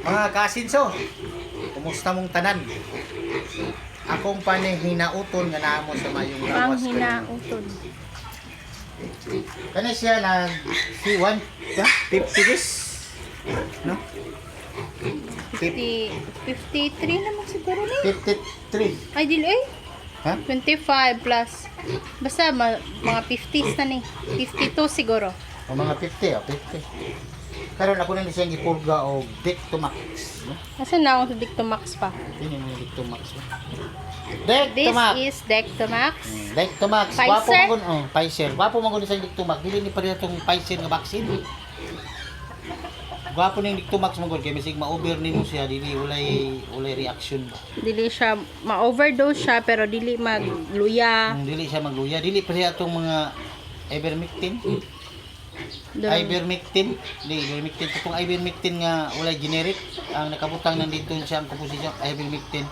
Mga kasinso, kumusta mong tanan? Akong panihinauton nga naa mo sa mayong lawas. hinautod. Kani siya nag si 1 50 days. No? 50, 53 naman siguro ni. 53. Ay, dili ay. Ha? 25 plus. Basta ma, mga 50s na ni. 52 siguro. O mga 50, o 50. Karon ako na ni siyang gipurga og Dictomax. No? Asa na akong sa Dictomax pa? Ini mo Dictomax. no? This Dictomax. is Dectomax. Mm, Dictomax. Pfizer? Wapo gun, oh, Pfizer. Wapo mo gun sa Dictomax. Dili ni pa rin itong Pfizer nga vaccine. Gwapo ning Dictomax mo gun kay bisig ma-over nimo siya dili ulay ulay reaction ba. Dili siya, ma-overdose siya pero dili magluya. Kung dili siya magluya, dili pa siya itong mga ivermectin. Ivermectin, di ivermectin itong ivermectin nga ulay generic ang nakabutang nandito siya ang komposisyon ivermectin.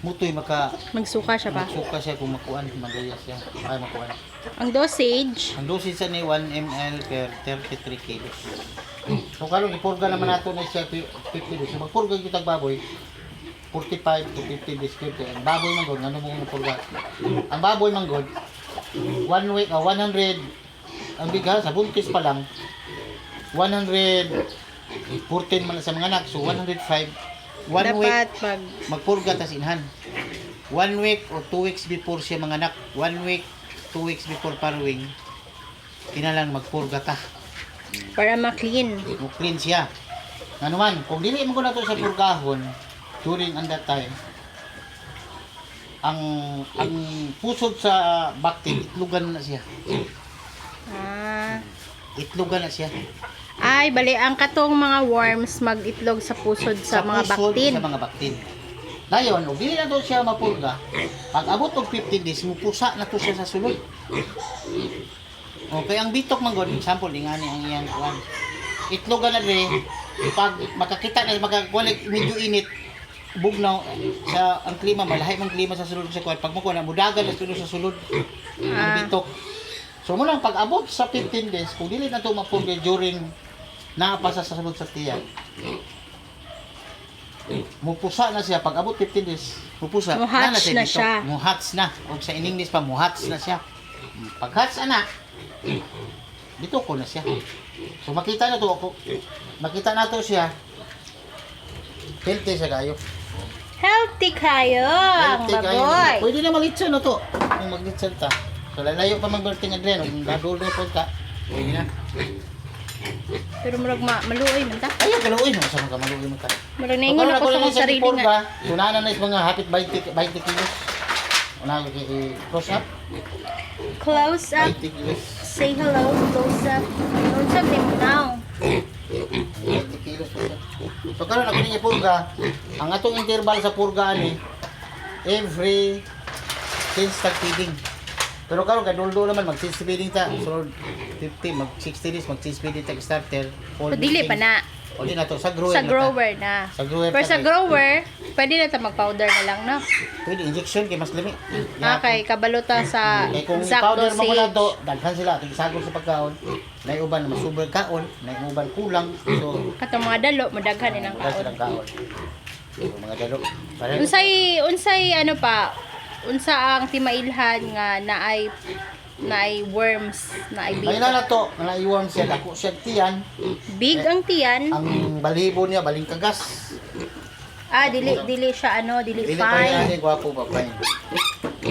Mutoy maka Magsuka siya pa. suka siya kung makuan, magluya siya. Ay makuan. Ang dosage, Ang dosis sa ni 1 ml per 33 kilos. So karon ipurga naman nato na siya 50 days. So, Magpurga yung kitag baboy 45 to 50 days. Ang baboy man god, ano mo purga? Ang baboy man god, one week, ah, 100 ang bigas sa buntis pa lang 114 man sa mga anak so 105 one week dapat pag magpurga tas inhan. One week or two weeks before siya mga anak, one week, two weeks before paruwing, kinalang magpurga ta. para ma-clean. Mo clean siya. Ano man, kung dili mo ko na to sa purgahon, during ang that time, ang ang pusod sa bakti, itlugan na siya. Ah. Itlugan na siya. Ay, bali ang katong mga worms mag-itlog sa pusod sa, mga pusod baktin. Sa mga baktin. Dayon, o dili na to siya mapurga, pag abot og 15 days, mupusa na to siya sa sulod. Okay, ang bitok man god, example, ni ang iyang kuan. Itlogan na dre, pag makakita na makakulik medyo init, bugnaw sa ang klima malahay mang klima sa sulod sa kuan pag mo na mudagan na sulod sa sulod ang Ah. bitok so mo lang pag abot sa 15 days kung dili na to mapurga during naapasa sa sulod sa tiyan mupusa na siya. Pag abot 15 days mupusa. Muhatch na bitok. siya. muhats na. O sa in English pa muhats na siya. Pag hats ana dito ko na siya. So makita na to. Ako makita na to siya. Healthy siya kayo. Healthy kayo, Healthy kayo. pwede na malitson na to. Kung maglitson ta so lalayo pa mag-birthing adren kung dadol na po ta pwede na Pero murag ma maluoy man ta. ayaw kaluoy no sa mga maluoy mo ta Murag naingon ako sa akong sarili nga. Tunanan na is mga hapit 20, 20 kilos. Una ko i cross up, Close up, 20 kilos. say hello, close up. Close up din mo now. 20 kilos. So karon ako niya purga. Ang atong interval sa purga ani every since start feeding. Pero karon kaduldo naman mag since feeding ta. So 50 mag 60 days mag since feeding ta starter. O dili pa na. O di na to sa grower. Sa na ta. grower na. Sa grower. Pero ta, sa kay- grower, pwede na ta mag-powder na lang, no? Pwede injection kay mas limi. Okay, kabaluta sa Eh kung exact powder mo dosage. to, daghan sila, tig sagol sa pagkaon. Nay uban na super kaon, nay uban kulang. So, Katong mga dalo, madaghan din ang wala kaon. So, mga dalo. Unsay unsay ano pa? Unsa ang timailhan nga naay naay worms, naay May bito. na to, nga iwan siya dako siya tiyan. Big ang tiyan. Ang balibo niya baling kagas. Ah, dili dili siya ano, dili Dili pa fine. ani gwapo pa pa.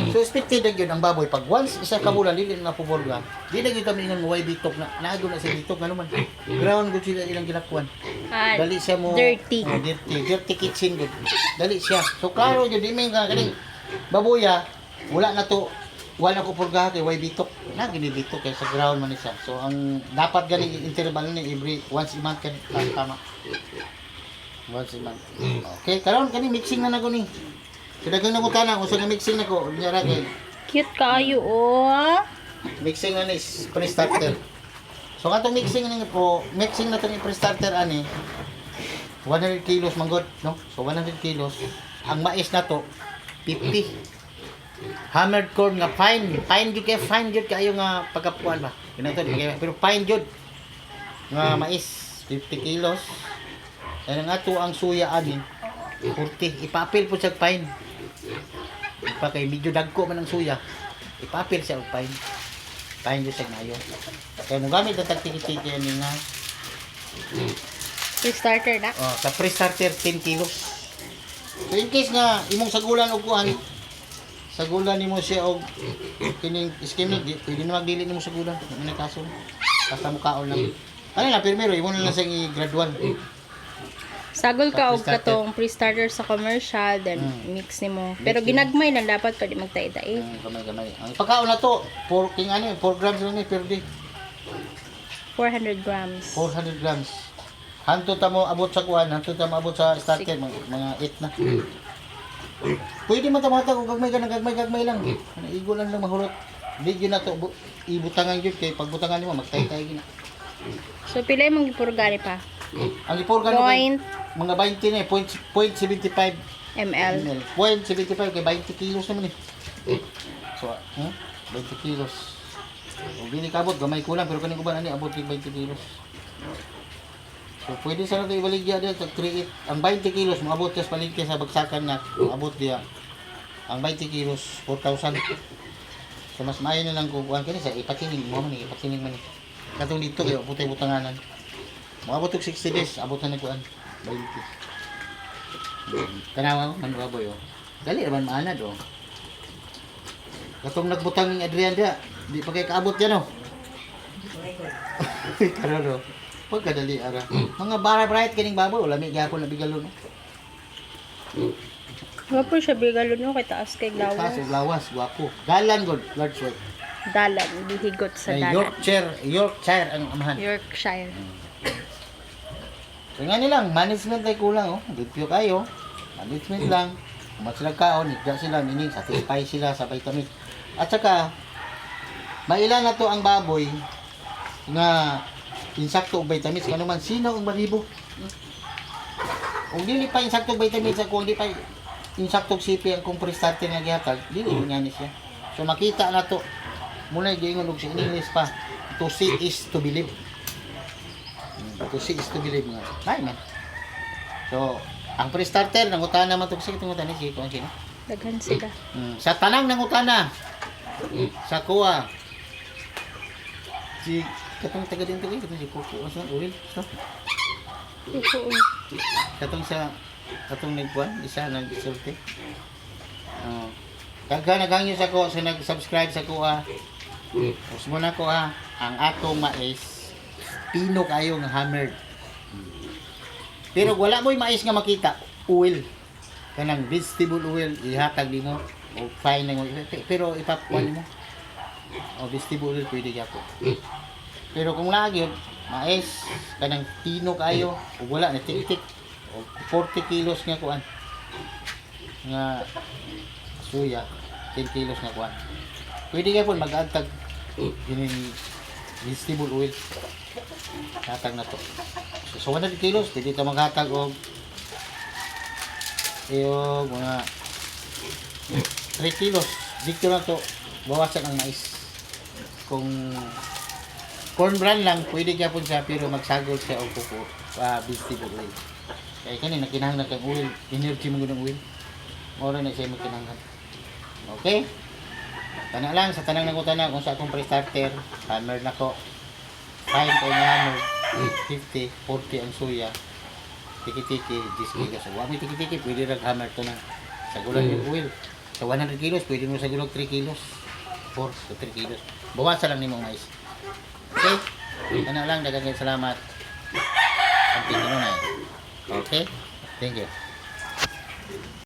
So expected na yun ang baboy pag once isa ka bulan dili na pubolga. Di na gyud kami ngon way bitok na naago na sa bitok nga naman. Ground gud sila ilang ginakuan. Ah, Dali siya mo dirty. Oh, dirty, dirty kitchen gud. Dali siya. So klaro jud di may ka kaning baboya wala na to wala ko purga kay way bitok. Na gini bitok kay sa ground man ni siya. So ang dapat gani interval ni every once a month kan tama. tama. Once a month. Okay, karon kani mixing na nako ni. Kadagang na ko tanang usa nga mixing nako unya ra kay Cute kaayo oh. mixing na ni is pre-starter. So katong mixing na po, mixing na to ni pre-starter ani 100 kilos manggod, no? So 100 kilos. Ang mais na to 50. Hammered corn nga fine, fine jud kay fine jud kayo nga pagkapuan ba. Kinato di pero fine jud nga mais 50 kilos. Kaya nga to ang suya amin, 40. Ipapil po siya fine. Ipa kay medyo dagko man ang suya. Ipapil og fine. Fine siya ngayo. Kaya mo gamit ang tagtiki-tiki ani nga. Pre-starter na. Oh, sa pre-starter 10 kilos. So in case nga imong sagulan og kuan, sagulan nimo siya og kining iskimig, di pwede na magdili nimo sagulan. Ano na kaso? Basta mo kaon lang. Ano na, primero, imo na lang sa i-gradual. Sagol ka og katong pre-starter sa commercial, then Mm. mix nimo. Pero ginagmay lang dapat pwede magtae-tae. Mm, gamay-gamay. Ang pagkaon na to, 4 king ano, 4 grams lang ni per day. 400 grams. 400 grams. Hanto ta mo abot sa kuan, hanto ta mo abot sa starter mga, mga 8 na. Pwede man ta matag og gagmay ka ng gagmay gagmay lang. Ano igo lang lang mahurot. Di gyud na to bu- ibutangan gyud kay pagbutangan nimo magtay-tay gyud. na. So pila imong gipurgani pa? Ang ipor ka kay Point mga 20 na eh, point, point 75 ml. ml. Point 75 kay 20 kilos naman eh. So, hmm? 20 kilos. O dili kabot gamay kulang pero kaning uban ani abot kay 20 kilos. So pwede sa nato ibaligya diya sa 38. Ang 20 kilos moabot ka sa palengke sa bagsakan na abot diya. Ang 20 kilos 4,000. So mas maayo na lang kung kuan kini sa ipatining mo man ipatining man. Katong dito kay putay butanganan. Moabot og 60 days abot na ni kuan 20. Tanawa man baboy oh. Dali naman maanad oh. Katong nagbutang ni Adrian dia, di pa kay kaabot yan oh. Karon oh. Pagkadali ara. Mga bara bright kining baboy, lami gyapon na bigalo no. Wapo siya bigalo no kay taas kay Lawas, lawas. lawas, guwapo. Galan god, large weight. Dalan, bihigot sa dalan. Yorkshire, Yorkshire ang amahan. Yorkshire. So nga nilang, management ay kulang oh. Dipyo kayo. Management lang. Kumat sila kaon, nigda sila, meaning satisfy sila sa vitamin. At saka, mailan na to ang baboy nga insakto og vitamins kano man sino ang balibo. Kung dili pa insakto og vitamins kung di pa insakto og sipi ang compressed starter nga gihatag, dili nga ni siya. So makita na to muna giingon og sa English pa to see is to believe. To see is to believe nga. Ay man. So, ang pre-starter nangutana man to sa kitong utana si kuan sino. Daghan sila. Mm, sa tanang nangutana. Sa kuha. Si katong taga din eh, katong si Kuko asa oil. So, Oo. katong sa katong nagkuan isa nagsulti. Uh, Kagka nagangyo sa ko sa nag-subscribe sa kuha. Us mo na ko ha, ang atong mais pino kayo nga hammered. Pero wala mo'y mais nga makita, oil. Kanang vegetable oil ihatag nimo o fine nga pero ipapuan mo. O vegetable oil pwede gyapon. Pero kung lagi mais kanang pino kayo o wala na tik-tik o 40 kilos nga kuan nga suya 10 kilos nga kuan pwede ka po mag-agtag gining vegetable oil. Hatag na to. So 100 kilos pwede ka maghatag og yung mga 3 kilos. Dito na to bawasan ang mais. Kung corn bran lang pwede ka po siya pero magsagol siya og kuko uh, vegetable oil kaya kanina kinahanglan kang oil energy mo ng oil Mora na siya magkinanglan okay Tana lang sa tanang nako tanan kung sa akong pre-starter, hammer na ko. Fine ko nga hammer, 50, 40 ang suya. Tiki-tiki, 10 kilos. So, wag may tiki-tiki, pwede rag hammer to na. Sa gulang yung oil. Sa 100 kilos, pwede mo sa gulong 3 kilos. 4 to 3 kilos. Bawasan lang ni mong mais. Okay? Tana lang, dagang salamat. Ang tingin na. Okay? Thank you.